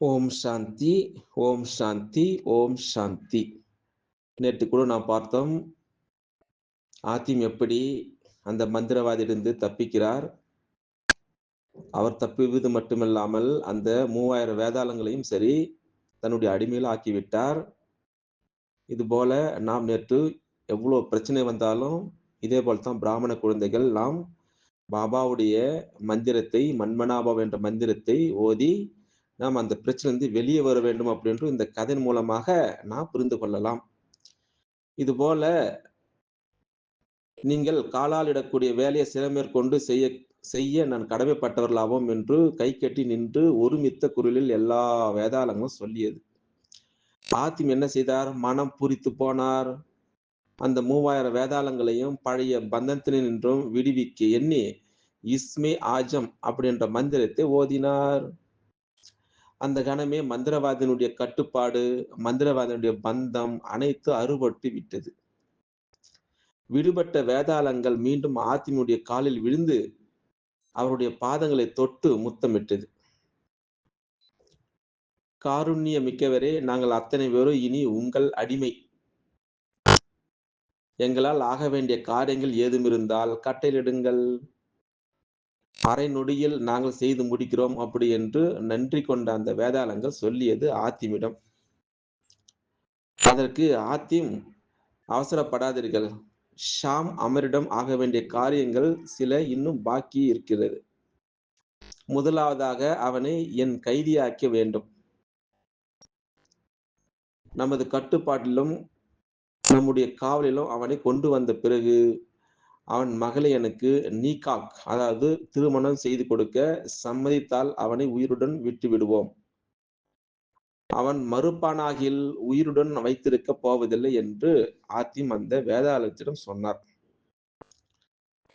ஓம் சாந்தி ஓம் சாந்தி ஓம் சாந்தி. நேற்று கூட நான் பார்த்தோம் ஆத்திம் எப்படி அந்த மந்திரவாதியிலிருந்து தப்பிக்கிறார். அவர் தப்பிவது மட்டுமில்லாமல் அந்த மூவாயிரம் வேதாளங்களையும் சரி தன்னுடைய அடிமையில் ஆக்கிவிட்டார். இது போல நாம் நேற்று எவ்வளோ பிரச்சனை வந்தாலும் இதே போல் தான் பிராமண குழந்தைகள் நாம் பாபாவுடைய மந்திரத்தை மண்மனாபாவ் என்ற மந்திரத்தை ஓதி நாம் அந்த பிரச்சனை வெளியே வர வேண்டும் அப்படின்று இந்த கதையின் மூலமாக நாம் புரிந்து கொள்ளலாம். இது போல நீங்கள் காலால் இடக்கூடிய வேலையை சிறமேற்கொண்டு செய்ய செய்ய நான் கடமைப்பட்டவர்களாவோம் என்று கை கட்டி நின்று ஒருமித்த குரலில் எல்லா வேதாளங்களும் சொல்லியது. ஆத்திம் என்ன செய்தார்? மனம் பூரித்து போனார். அந்த மூவாயிரம் வேதாளங்களையும் பழைய பந்தத்தினை நின்றும் விடுவிக்க எண்ணி இஸ்மே ஆஜம் அப்படின்ற மந்திரத்தை ஓதினார். அந்த கணமே மந்திரவாதியினுடைய கட்டுப்பாடு மந்திரவாதியினுடைய பந்தம் அனைத்து அறுபட்டு விட்டது. விடுபட்ட வேதாளங்கள் மீண்டும் ஆத்தினுடைய காலில் விழுந்து அவருடைய பாதங்களை தொட்டு முத்தமிட்டது. காருண்ய மிக்கவரே நாங்கள் அத்தனை பேரும் இனி உங்கள் அடிமை. எங்களால் ஆக வேண்டிய காரியங்கள் ஏதும் இருந்தால் கட்டையிலிடுங்கள் அரை நொடியில் நாங்கள் செய்து முடிக்கிறோம் அப்படி என்று நன்றி கொண்ட அந்த வேதாளங்கள் சொல்லியது ஆத்திமிடம். அதற்கு ஆத்திம் அவசரப்படாதீர்கள். ஷாம் அமரிடம் ஆக வேண்டிய காரியங்கள் சில இன்னும் பாக்கி இருக்கிறது. முதலாவதாக அவனை என் கைதியாக்க வேண்டும். நமது கட்டுப்பாட்டிலும் நம்முடைய காவலிலும் அவனை கொண்டு வந்த பிறகு அவன் மகளை எனக்கு நீகாக் அதாவது திருமணம் செய்து கொடுக்க சம்மதித்தால் அவனை உயிருடன் விட்டு விடுவோம். அவன் மறுப்பானாகில் உயிருடன் வைத்திருக்க போவதில்லை என்று ஆத்திம் அந்த வேதாளத்திடம் சொன்னார்.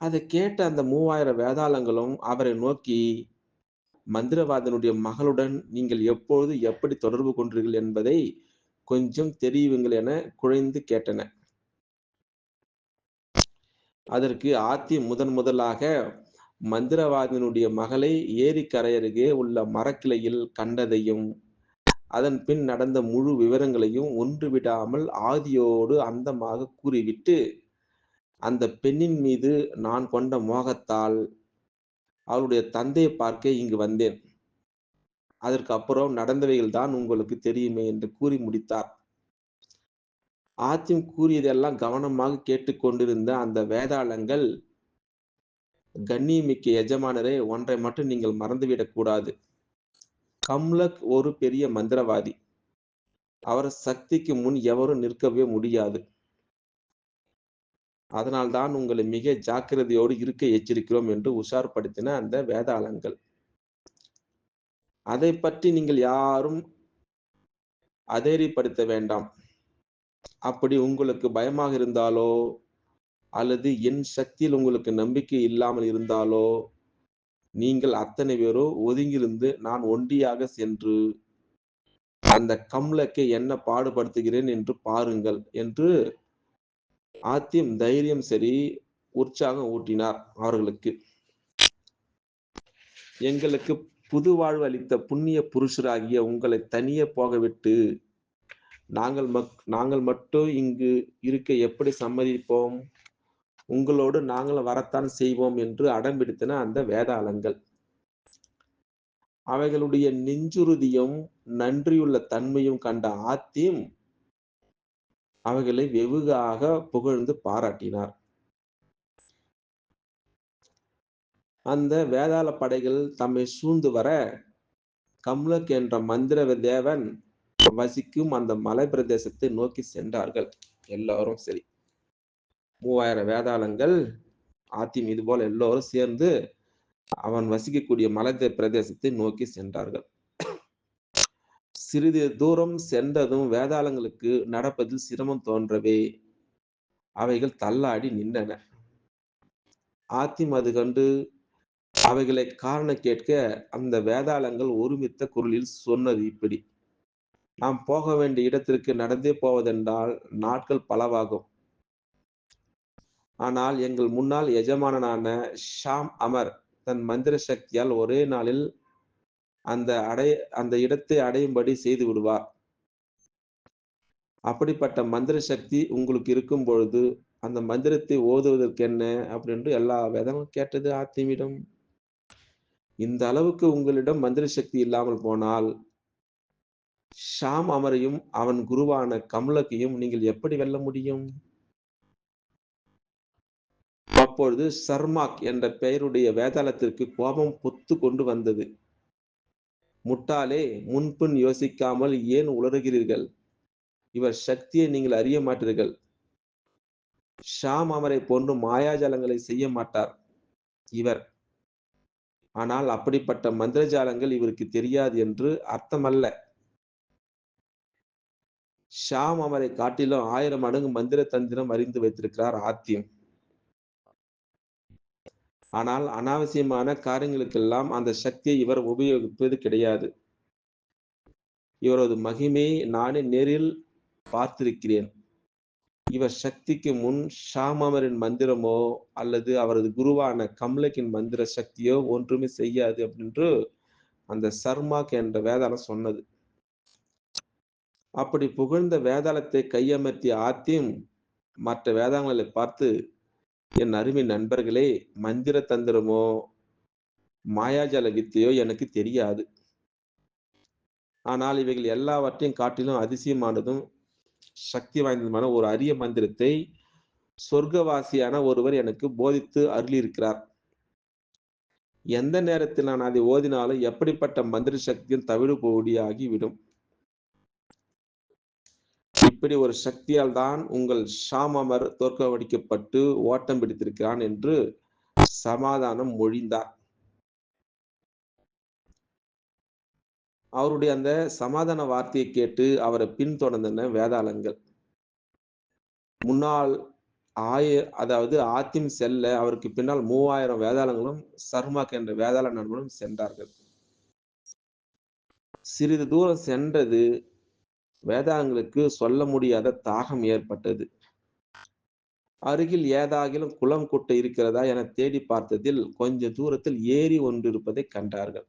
அதை கேட்ட அந்த மூவாயிரம் வேதாளங்களும் அவரை நோக்கி மந்திரவாதனுடைய மகளுடன் நீங்கள் எப்பொழுது எப்படி தொடர்பு கொண்டீர்கள் என்பதை கொஞ்சம் தெரியுங்கள் என குழைந்து கேட்டன. அதற்கு ஆத்தி முதன் முதலாக மந்திரவாதியினுடைய மகளை ஏரிக்கரையருகே உள்ள மரக்கிளையில் கண்டதையும் அதன் பின் நடந்த முழு விவரங்களையும் ஒன்று விடாமல் ஆதியோடு அந்தமாக கூறிவிட்டு அந்த பெண்ணின் மீது நான் கொண்ட மோகத்தால் அவளுடைய தந்தையை பார்க்க இங்கு வந்தேன். அதற்கு அப்புறம் நடந்தவைகள் தான் உங்களுக்கு தெரியுமே என்று கூறி முடித்தார். ஆத்தியம் கூறியதெல்லாம் கவனமாக கேட்டுக்கொண்டிருந்த அந்த வேதாளங்கள் கண்ணியமிக்க எஜமானரே ஒன்றை மட்டும் நீங்கள் மறந்துவிடக் கூடாது. கம்லக் ஒரு பெரிய மந்திரவாதி. அவர் சக்திக்கு முன் எவரும் நிற்கவே முடியாது. அதனால்தான் உங்களை மிக ஜாக்கிரதையோடு இருக்க எச்சரிக்கிறோம் என்று உஷார்படுத்தின அந்த வேதாளங்கள். அதை பற்றி நீங்கள் யாரும் அதேரிப்படுத்த வேண்டாம். அப்படி உங்களுக்கு பயமாக இருந்தாலோ அல்லது என் சக்தியில் உங்களுக்கு நம்பிக்கை இல்லாமல் இருந்தாலோ நீங்கள் அத்தனை பேரோ ஒதுங்கியிருந்து நான் ஒண்டியாக சென்று அந்த கம்லக்கை என்ன பாடுபடுத்துகிறேன் என்று பாருங்கள் என்று ஆத்தியம் தைரியம் சரி உற்சாகம் ஊட்டினார் அவர்களுக்கு. எங்களுக்கு புது வாழ்வு அளித்த புண்ணிய புருஷராகிய உங்களை தனியே போகவிட்டு நாங்கள் மக் நாங்கள் மட்டும் இங்கு இருக்க எப்படி சம்மதிப்போம்? உங்களோடு நாங்கள் வரத்தான் செய்வோம் என்று அடம்பிடித்தன அந்த வேதாளங்கள். அவைகளுடைய நெஞ்சுறுதியும் நன்றியுள்ள தன்மையும் கண்ட ஆத்தியம் அவைகளை வெகுகாக புகழ்ந்து பாராட்டினார். அந்த வேதாள படைகள் தம்மை சூழ்ந்து வர கம்லக் என்ற மந்திர தேவன் வசிக்கும் அந்த மலை பிரதேசத்தை நோக்கி சென்றார்கள். எல்லாரும் சரி. மூவாயிரம் வேதாளங்கள் ஆத்திம் இது போல எல்லோரும் சேர்ந்து அவன் வசிக்கக்கூடிய மலை பிரதேசத்தை நோக்கி சென்றார்கள். சிறிது தூரம் சென்றதும் வேதாளங்களுக்கு நடப்பதில் சிரமம் தோன்றவே அவைகள் தள்ளாடி நின்றன. ஆத்திம் அது கண்டு அவைகளை காரணம் கேட்க அந்த வேதாளங்கள் ஒருமித்த குரலில் சொன்னது இப்படி. நாம் போக வேண்டிய இடத்திற்கு நடந்தே போவதென்றால் நாட்கள் பலவாகும். ஆனால் எங்கள் முன்னாள் எஜமானனான ஷாம் அமர் தன் மந்திர சக்தியால் ஒரே நாளில் அந்த அடைய அந்த இடத்தை அடையும்படி செய்து விடுவார். அப்படிப்பட்ட மந்திர சக்தி உங்களுக்கு இருக்கும் பொழுது அந்த மந்திரத்தை ஓதுவதற்கு என்ன அப்படின்ட்டு எல்லா வேதமும் கேட்டது ஆத்திமிடம். இந்த அளவுக்கு உங்களிடம் மந்திர சக்தி இல்லாமல் போனால் ஷாம் அமரையும் அவன் குருவான கமலக்கையும் நீங்கள் எப்படி வெல்ல முடியும்? அப்பொழுது சர்மாக் என்ற பெயருடைய வேதாளத்திற்கு கோபம் பொத்து கொண்டு வந்தது. முட்டாளே முன்பின் யோசிக்காமல் ஏன் உளறுகிறீர்கள்? இவர் சக்தியை நீங்கள் அறிய மாட்டீர்கள். ஷாம் அமரை போன்று மாயாஜாலங்களை செய்ய மாட்டார் இவர். ஆனால் அப்படிப்பட்ட மந்திரஜாலங்கள் இவருக்கு தெரியாது என்று அர்த்தமல்ல. ஷாம் அவரை காட்டிலும் ஆயிரம் மடங்கு மந்திர தந்திரம் அறிந்து வைத்திருக்கிறார் ஆத்தியம். ஆனால் அனாவசியமான காரியங்களுக்கெல்லாம் அந்த சக்தியை இவர் உபயோகிப்பது கிடையாது. இவரது மகிமையை நானே நேரில் பார்த்திருக்கிறேன். இவர் சக்திக்கு முன் ஷாமரின் மந்திரமோ அல்லது அவரது குருவான கம்லக்கின் மந்திர சக்தியோ ஒன்றுமே செய்யாது அப்படின்று அந்த சர்மாக் என்ற வேதாளம் சொன்னது. அப்படி புகழ்ந்த வேதாளத்தை கையமர்த்திய ஆத்தியம் மற்ற வேதாங்களை பார்த்து என் அருமை நண்பர்களே மந்திர தந்திரமோ மாயாஜால வித்தையோ எனக்கு தெரியாது. ஆனால் இவைகள் எல்லாவற்றையும் காட்டிலும் அதிசயமானதும் சக்தி வாய்ந்ததுமான ஒரு அரிய மந்திரத்தை சொர்க்கவாசியான ஒருவர் எனக்கு போதித்து அருளியிருக்கிறார். எந்த நேரத்தில் நான் அதை ஓதினாலும் எப்படிப்பட்ட மந்திர சக்தியும் தவிடு போடியாகிவிடும் இப்படி ஒரு சக்தியால் தான் உங்கள் ஷாமமர் தோற்கடிக்கப்பட்டு ஓட்டம் பிடித்திருக்கிறான் என்று சமாதானம் மொழிந்தார். அவருடைய அந்த சமாதான வார்த்தையை கேட்டு அவரை பின்தொடர்ந்தன வேதாளங்கள். முன்னால் ஆய அதாவது ஆத்திம் செல்ல அவருக்கு பின்னால் மூவாயிரம் வேதாளங்களும் சர்மாக் என்ற வேதாள நண்பனும் சென்றார்கள். சிறிது தூரம் சென்றது வேதாளங்களுக்கு சொல்ல முடியாத தாகம் ஏற்பட்டது. அருகில் ஏதாகிலும் குளம் குட்டை இருக்கிறதா என தேடி பார்த்ததில் கொஞ்ச தூரத்தில் ஏரி ஒன்று இருப்பதை கண்டார்கள்.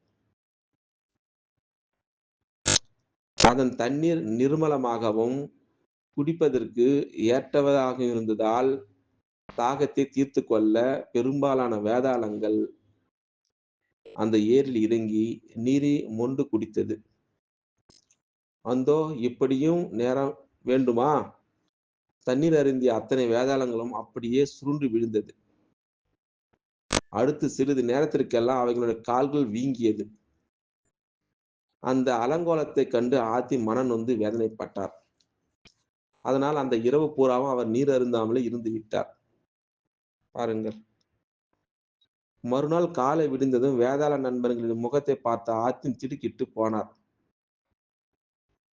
அதன் தண்ணீர் நிர்மலமாகவும் குடிப்பதற்கு ஏற்றவதாக இருந்ததால் தாகத்தை தீர்த்து கொள்ள பெரும்பாலான வேதாளங்கள் அந்த ஏரில் இறங்கி நீரை மொண்டு குடித்தது. அந்தோ இப்படியும் நேரம் வேண்டுமா? தண்ணீர் அருந்திய அத்தனை வேதாளங்களும் அப்படியே சுருண்டு விழுந்தது. அடுத்து சிறிது நேரத்திற்கெல்லாம் அவைகளுடைய கால்கள் வீங்கியது. அந்த அலங்கோலத்தை கண்டு ஆத்தி மனம் நொந்து வேதனைப்பட்டார். அதனால் அந்த இரவு பூராவும் அவர் நீர் அருந்தாமலே இருந்து விட்டார். பாருங்கள். மறுநாள் காலை விடிந்ததும் வேதாள நண்பர்களின் முகத்தை பார்த்த ஆத்தின் திடுக்கிட்டு போனார்.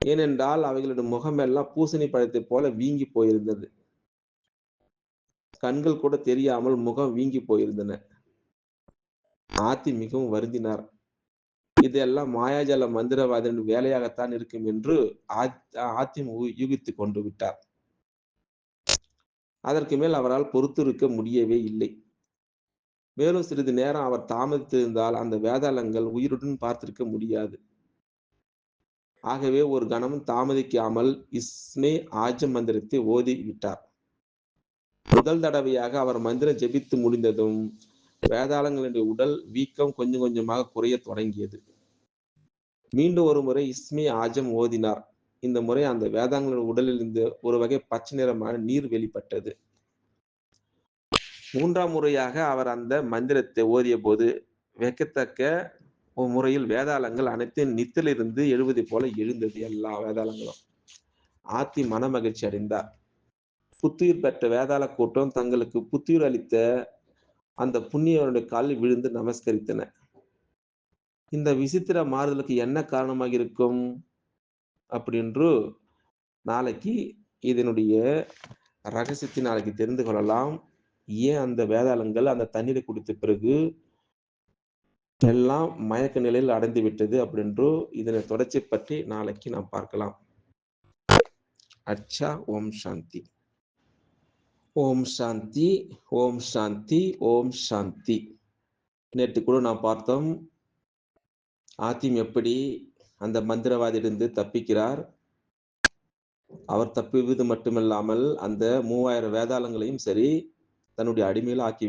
ஏனென்றால் அவைகளுடைய முகமெல்லாம் பூசணி பழத்தை போல வீங்கி போயிருந்தது. கண்கள் கூட தெரியாமல் முகம் வீங்கி போயிருந்தன. ஆத்தி மிகவும் வருந்தினார். இதெல்லாம் மாயாஜால மந்திரவாதியின் வேலையாகத்தான் இருக்கும் என்று ஆத்தி யூகித்து கொண்டு விட்டார். அதற்கு மேல் அவரால் பொறுத்திருக்க முடியவே இல்லை. மேலும் சிறிது நேரம் அவர் தாமதித்திருந்தால் அந்த வேதாளங்கள் உயிருடன் பார்த்திருக்க முடியாது. ஆகவே ஒரு கணமும் தாமதிக்காமல் இஸ்மே ஆஜ மந்திரத்தை ஓதி விட்டார் முதல் தடவையாக அவர் மந்திரம் ஜெபித்து முடிந்ததும் வேதாளங்களுடைய உடல் வீக்கம் கொஞ்சம் கொஞ்சமாக குறைய தொடங்கியது. மீண்டும் ஒரு முறை இஸ்மி ஆஜம் ஓதினார். இந்த முறை அந்த வேதாங்கள உடலில் இருந்து ஒரு வகை பச்சை நிறமான நீர் வெளிப்பட்டது. மூன்றாம் முறையாக அவர் அந்த மந்திரத்தை ஓதிய போது வெக்கத்தக்க முறையில் வேதாளங்கள் அனைத்தும் நித்திலிருந்து எழுவதை போல எழுந்தது எல்லா வேதாளங்களும். ஆத்தி மன மகிழ்ச்சி அடைந்தார். புத்துயிர் பெற்ற வேதாள கூட்டம் தங்களுக்கு புத்துயிர் அளித்த அந்த புண்ணியவனுடைய காலில் விழுந்து நமஸ்கரித்தன. இந்த விசித்திர மாறுதலுக்கு என்ன காரணமாக இருக்கும்? அப்படின்று நாளைக்கு இதனுடைய ரகசியத்தை நாளைக்கு தெரிந்து கொள்ளலாம். ஏன் அந்த வேதாளங்கள் அந்த தண்ணீரை குடித்த பிறகு எல்லாம் மயக்க நிலையில் அடைந்து விட்டது அப்படின்றோ இதனை தொடர்ச்சி பற்றி நாளைக்கு நாம் பார்க்கலாம். அச்சா ஓம் சாந்தி. ஓம் சாந்தி ஓம் சாந்தி ஓம் சாந்தி. நேற்று கூட நாம் பார்த்தோம் ஆத்திம் எப்படி அந்த மந்திரவாதியிலிருந்து தப்பிக்கிறார். அவர் தப்பிவது மட்டுமில்லாமல் அந்த மூவாயிரம் வேதாளங்களையும் சரி தன்னுடைய அடிமையில் ஆக்கி